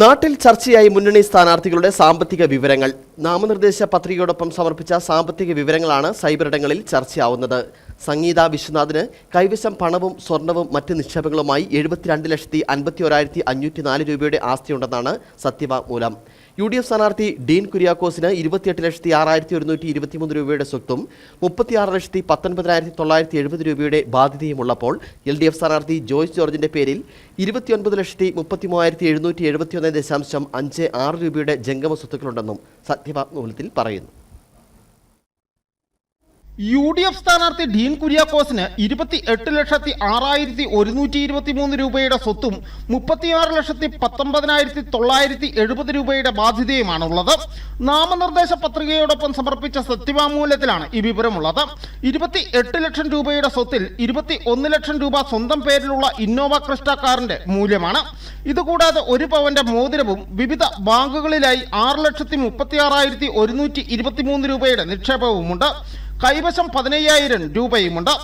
നാട്ടിൽ ചർച്ചയായി മുന്നണി സ്ഥാനാർത്ഥികളുടെ സാമ്പത്തിക വിവരങ്ങൾ. നാമനിർദ്ദേശ പത്രികയോടൊപ്പം സമർപ്പിച്ച സാമ്പത്തിക വിവരങ്ങളാണ് സൈബറിടങ്ങളിൽ ചർച്ചയാവുന്നത്. സംഗീത വിശ്വനാഥിന് കൈവശം പണവും സ്വർണവും മറ്റ് നിക്ഷേപങ്ങളുമായി എഴുപത്തിരണ്ട് ലക്ഷത്തി അൻപത്തി ഒരായിരത്തി അഞ്ഞൂറ്റി നാല് രൂപയുടെ ആസ്തിയുണ്ടെന്നാണ് സത്യവാങ്മൂലം. യു ഡി എഫ് സ്ഥാനാർത്ഥി ഡീൻ കുര്യാക്കോസിന് ഇരുപത്തിയെട്ട് ലക്ഷത്തി ആറായിരത്തി ഒരുന്നൂറ്റി ഇരുപത്തിമൂന്ന് രൂപയുടെ സ്വത്തും മുപ്പത്തിയാറ് ലക്ഷത്തി പത്തൊൻപതിനായിരത്തി തൊള്ളായിരത്തി എഴുപത് രൂപയുടെ ബാധ്യതയുമുള്ളപ്പോൾ എൽ ഡി എഫ് സ്ഥാനാർത്ഥി ജോയ്സ് ജോർജിന്റെ പേരിൽ ഇരുപത്തിയൊൻപത് ലക്ഷത്തി മുപ്പത്തി മൂവായിരത്തി എഴുന്നൂറ്റി എഴുപത്തിയൊന്ന് ദശാംശം അഞ്ച് ആറ് രൂപയുടെ ജംഗമ സ്വത്തുക്കളുണ്ടെന്നും സത്യവാങ്മൂലത്തിൽ പറയുന്നു. യു ഡി എഫ് സ്ഥാനാർത്ഥി ഡീൻ കുര്യാക്കോസിന് ഇരുപത്തി എട്ട് ലക്ഷത്തി ആറായിരത്തി ഒരുന്നൂറ്റി ഇരുപത്തി മൂന്ന് രൂപയുടെ സ്വത്തും മുപ്പത്തിയാറ് ലക്ഷത്തി പത്തൊമ്പതിനായിരത്തി തൊള്ളായിരത്തി എഴുപത് രൂപയുടെ ബാധ്യതയുമാണുള്ളത്. നാമനിർദ്ദേശ പത്രികയോടൊപ്പം സമർപ്പിച്ച സത്യവാങ്മൂലത്തിലാണ് ഈ വിവരമുള്ളത്. ഇരുപത്തി എട്ട് ലക്ഷം രൂപയുടെ സ്വത്തിൽ ഇരുപത്തി ഒന്ന് ലക്ഷം രൂപ സ്വന്തം പേരിലുള്ള ഇന്നോവ ക്രിസ്റ്റ കാറിന്റെ മൂല്യമാണ്. ഇതുകൂടാതെ ഒരു പവന്റെ മോതിരവും വിവിധ ബാങ്കുകളിലായി ആറ് ലക്ഷത്തി മുപ്പത്തി ആറായിരത്തി ഒരുന്നൂറ്റി ഇരുപത്തി മൂന്ന് രൂപയുടെ നിക്ഷേപവുമുണ്ട്. കൈവശം പതിനയ്യായിരം രൂപയുമുണ്ട്.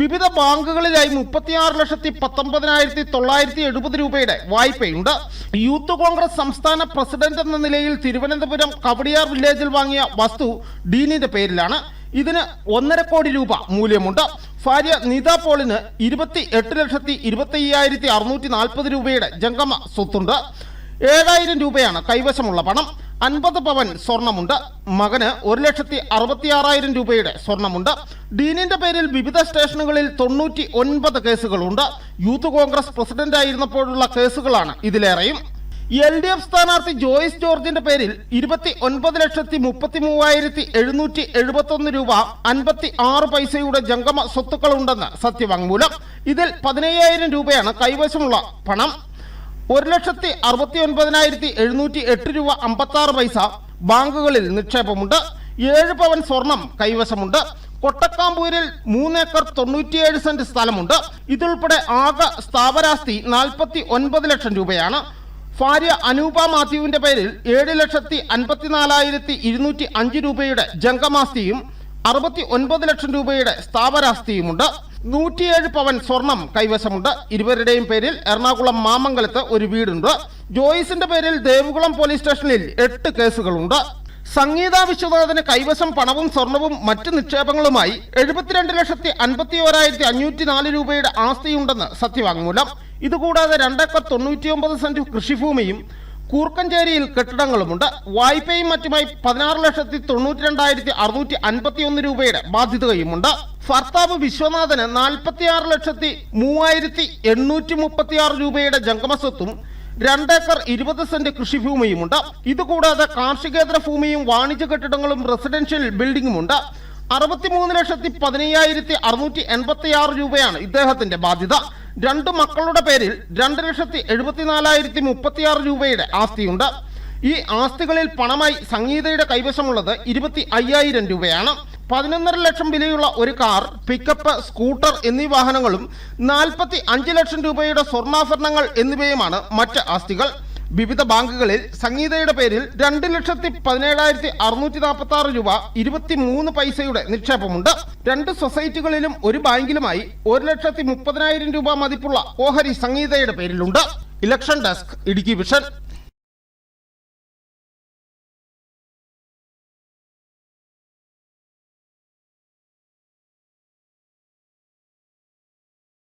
വിവിധ ബാങ്കുകളിലായി മുപ്പത്തിയാറ് ലക്ഷത്തി പത്തൊമ്പതിനായിരത്തി തൊള്ളായിരത്തി എഴുപത് രൂപയുടെ വായ്പയുണ്ട്. യൂത്ത് കോൺഗ്രസ് സംസ്ഥാന പ്രസിഡന്റ് എന്ന നിലയിൽ തിരുവനന്തപുരം കവടിയാർ വില്ലേജിൽ വാങ്ങിയ വസ്തു ഡീനിന്റെ പേരിലാണ്. ഇതിന് ഒന്നര കോടി രൂപ മൂല്യമുണ്ട്. ഭാര്യ നീത പോളിന് ഇരുപത്തി എട്ട് ലക്ഷത്തി ഇരുപത്തി അയ്യായിരത്തി അറുന്നൂറ്റി നാൽപ്പത് രൂപയുടെ ജംഗമ സ്വത്തുണ്ട്. ഏഴായിരം രൂപയാണ് കൈവശമുള്ള പണം. അൻപത് പവൻ സ്വർണമുണ്ട്. മകന് ഒരു ലക്ഷത്തി അറുപത്തി ആറായിരം രൂപയുടെ സ്വർണമുണ്ട്. ഡീനിന്റെ പേരിൽ വിവിധ സ്റ്റേഷനുകളിൽ തൊണ്ണൂറ്റി ഒൻപത് കേസുകളുണ്ട്. യൂത്ത് കോൺഗ്രസ് പ്രസിഡന്റായിരുന്നപ്പോഴുള്ള കേസുകളാണ് ഇതിലേറെയും. എൽ ഡി എഫ് സ്ഥാനാർത്ഥി ജോയിസ് ജോർജിന്റെ പേരിൽ ഇരുപത്തി ഒൻപത് ലക്ഷത്തി മുപ്പത്തി മൂവായിരത്തി എഴുന്നൂറ്റി എഴുപത്തി ഒന്ന് രൂപ അൻപത്തി ആറ് പൈസയുടെ ജംഗമ സ്വത്തുക്കളുണ്ടെന്ന് സത്യവാങ്മൂലം. ഇതിൽ പതിനയ്യായിരം രൂപയാണ് കൈവശമുള്ള പണം. ഒരു ലക്ഷത്തി അറുപത്തി ഒൻപതിനായിരത്തി എഴുന്നൂറ്റി എട്ട് രൂപ അമ്പത്തി ആറ് പൈസ ബാങ്കുകളിൽ നിക്ഷേപമുണ്ട്. ഏഴ് പവൻ സ്വർണം കൈവശമുണ്ട്. കൊട്ടക്കാമ്പൂരിൽ മൂന്നേക്കർ തൊണ്ണൂറ്റിയേഴ് സെന്റ് സ്ഥലമുണ്ട്. ഇതുൾപ്പെടെ ആകെ സ്ഥാപനാസ്തി നാൽപ്പത്തി ഒൻപത് ലക്ഷം രൂപയാണ്. ഭാര്യ അനൂപ മാത്യുവിന്റെ പേരിൽ ഏഴ് ലക്ഷത്തി അൻപത്തിനാലായിരത്തി ഇരുന്നൂറ്റി അഞ്ച് രൂപയുടെ ജംഗമാസ്തിയും അറുപത്തി ഒൻപത് ലക്ഷം രൂപയുടെ സ്ഥാവരാസ്തിയുമുണ്ട് നൂറ്റിയേഴ് പവൻ സ്വർണം കൈവശമുണ്ട്. ഇരുവരുടെയും പേരിൽ എറണാകുളം മാമംഗലത്ത് ഒരു വീടുണ്ട്. ജോയിസിന്റെ പേരിൽ ദേവികുളം പോലീസ് സ്റ്റേഷനിൽ എട്ട് കേസുകളുണ്ട്. സംഗീത വിശ്വനാഥന് കൈവശം പണവും സ്വർണവും മറ്റ് നിക്ഷേപങ്ങളുമായി എഴുപത്തിരണ്ട് ലക്ഷത്തി അൻപത്തി ഓരായിരത്തി അഞ്ഞൂറ്റി നാല് രൂപയുടെ ആസ്തിയുണ്ടെന്ന് സത്യവാങ്മൂലം. ഇതുകൂടാതെ രണ്ടേക്കർ തൊണ്ണൂറ്റിയൊമ്പത് സെന്റ് കൃഷിഭൂമിയും കൂർക്കഞ്ചേരിയിൽ കെട്ടിടങ്ങളുമുണ്ട്. വായ്പയും മറ്റുമായി പതിനാറ് ലക്ഷത്തി തൊണ്ണൂറ്റി രണ്ടായിരത്തി അറുന്നൂറ്റി അൻപത്തി ഒന്ന് രൂപയുടെ ബാധ്യതയുമുണ്ട്. ഭർത്താവ് വിശ്വനാഥന് നാൽപ്പത്തിയാറ് ലക്ഷത്തി മൂവായിരത്തി എണ്ണൂറ്റി മുപ്പത്തിയാറ് രൂപയുടെ ജംഗമസ്വത്തും രണ്ടേക്കർ ഇരുപത് സെന്റ് കൃഷിഭൂമിയുമുണ്ട്. ഇതുകൂടാതെ കാർഷികേതര ഭൂമിയും വാണിജ്യ കെട്ടിടങ്ങളും റെസിഡൻഷ്യൽ ബിൽഡിംഗുമുണ്ട് അറുപത്തിമൂന്ന് ലക്ഷത്തി പതിനയ്യായിരത്തി അറുന്നൂറ്റി എൺപത്തി ആറ് രൂപയാണ് ഇദ്ദേഹത്തിന്റെ ബാധ്യത. രണ്ട് മക്കളുടെ പേരിൽ രണ്ട് ലക്ഷത്തി എഴുപത്തിനാലായിരത്തി മുപ്പത്തിയാറ് രൂപയുടെ ആസ്തിയുണ്ട്. ഈ ആസ്തികളിൽ പണമായി സംഗീതയുടെ കൈവശമുള്ളത് ഇരുപത്തി അയ്യായിരം രൂപയാണ്. പതിനൊന്നര ലക്ഷം വിലയുള്ള ഒരു കാർ പിക്കപ്പ് സ്കൂട്ടർ എന്നീ വാഹനങ്ങളും നാൽപ്പത്തി അഞ്ച് ലക്ഷം രൂപയുടെ സ്വർണാഭരണങ്ങൾ എന്നിവയുമാണ് മറ്റ് ആസ്തികൾ. വിവിധ ബാങ്കുകളിൽ സംഗീതയുടെ പേരിൽ രണ്ട് ലക്ഷത്തി പതിനേഴായിരത്തി അറുന്നൂറ്റി നാൽപ്പത്തി ആറ് രൂപ ഇരുപത്തി മൂന്ന് പൈസയുടെ നിക്ഷേപമുണ്ട്. രണ്ട് സൊസൈറ്റികളിലും ഒരു ബാങ്കിലുമായി ഒരു ലക്ഷത്തി മുപ്പതിനായിരം രൂപ മതിപ്പുള്ള ഓഹരി സംഗീതയുടെ പേരിലുണ്ട്. Election desk Idukki vision.